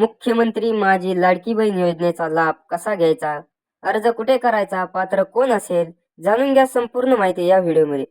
मुख्यमंत्री माझी लाडकी बहीण योजनेचा लाभ कसा घ्यायचा? अर्ज कुठे करायचा? पात्र कोण असेल? जाणून घ्या संपूर्ण माहिती या व्हिडिओमध्ये.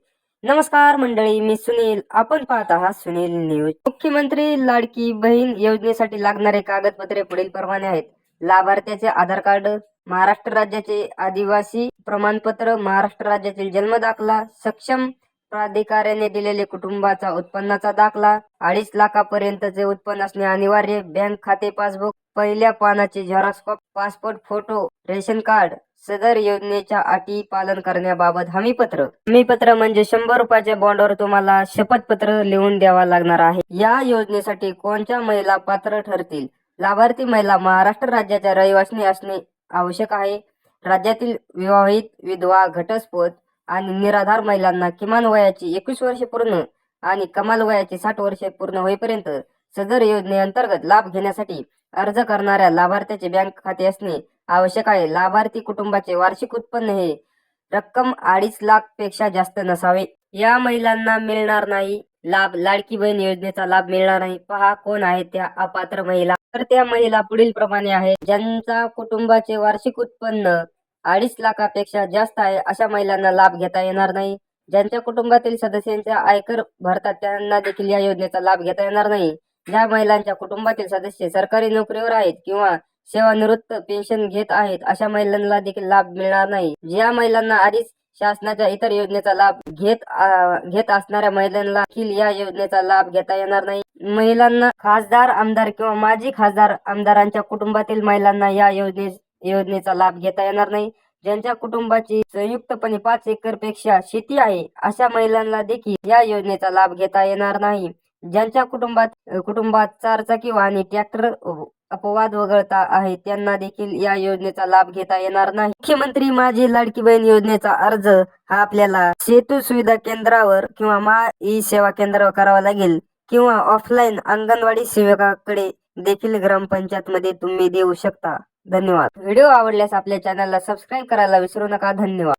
नमस्कार मंडळी मी सुनील. आपण पाहत आहात सुनील न्यूज. मुख्यमंत्री लाडकी बहीण योजनेसाठी लागणारे कागदपत्रे पुढील प्रमाणे आहेत. लाभार्थ्याचे आधार कार्ड महाराष्ट्र राज्याचे आदिवासी प्रमाणपत्र महाराष्ट्र राज्यातील जन्म दाखला सक्षम प्राधिकाऱ्याने दिलेले कुटुंबाचा उत्पन्नाचा दाखला अडीच लाखापर्यंतचे उत्पन्न असणे अनिवार्य. बँक खाते पासबुक पहिल्या पानाचे xerox passport photo ration card सदर योजनेच्या अटी पालन करण्याबाबत हमीपत्र. हमीपत्र म्हणजे शंभर रुपयाच्या बॉन्डवर तुम्हाला शपथपत्र लिहून द्यावा लागणार आहे. या योजनेसाठी कोणत्या महिला पात्र ठरतील? लाभार्थी महिला महाराष्ट्र राज्याच्या रहिवासी असणे आवश्यक आहे. राज्यातील विवाहित विधवा घटस्फोट आणि निराधार महिलांना किमान वयाची एकवीस वर्षे पूर्ण आणि कमाल वयाची साठ वर्षे पूर्ण होईपर्यंत सदर योजनेअंतर्गत लाभ घेण्यासाठी अर्ज करणाऱ्या लाभार्थ्याचे बँक खाते असणे आवश्यक आहे. लाभार्थी कुटुंबाचे वार्षिक उत्पन्न हे रक्कम अडीच लाखपेक्षा जास्त नसावे. या महिलांना मिळणार नाही लाभ. लाडकी बहीण योजनेचा लाभ मिळणार नाही. पहा कोण आहेत त्या अपात्र महिला? तर त्या महिला पुढील प्रमाणे आहेत. ज्यांचा कुटुंबाचे वार्षिक उत्पन्न अडीच लाखापेक्षा जास्त आहे अशा महिलांना लाभ घेता येणार नाही. ज्यांच्या कुटुंबातील सदस्यांचा आयकर भरतात त्यांना देखील या योजनेचा लाभ घेता येणार नाही. ज्या महिलांच्या कुटुंबातील सदस्य सरकारी नोकरीवर आहेत किंवा सेवानिवृत्त पेन्शन घेत आहेत अशा महिलांना देखील लाभ मिळणार नाही. ज्या महिलांना आधीच शासनाच्या इतर योजनेचा लाभ घेत घेत असणाऱ्या महिलांना देखील या योजनेचा लाभ घेता येणार नाही. महिलांना खासदार आमदार किंवा माजी खासदार आमदारांच्या कुटुंबातील महिलांना या योजने योजनेचा लाभ घेता येणार नाही. ज्यांच्या कुटुंबाची संयुक्तपणे पाच एकरपेक्षा शेती आहे अशा महिलांना देखील या योजनेचा लाभ घेता येणार नाही. ज्यांच्या कुटुंबात कुटुंबात चारचाकी वाहने ट्रॅक्टर अपवाद वगळता आहे त्यांना देखील या योजनेचा लाभ घेता येणार नाही. मुख्यमंत्री माझी लाडकी बहीण योजनेचा अर्ज हा आपल्याला सेतू सुविधा केंद्रावर किंवा मा ई सेवा केंद्रावर करावा लागेल. किंवा ऑफलाईन अंगणवाडी सेवकाकडे देखील ग्रामपंचायत मध्ये तुम्ही देऊ शकता. धन्यवाद. व्हिडिओ आवडल्यास आपल्या चॅनलला सबस्क्राईब करायला विसरू नका. धन्यवाद.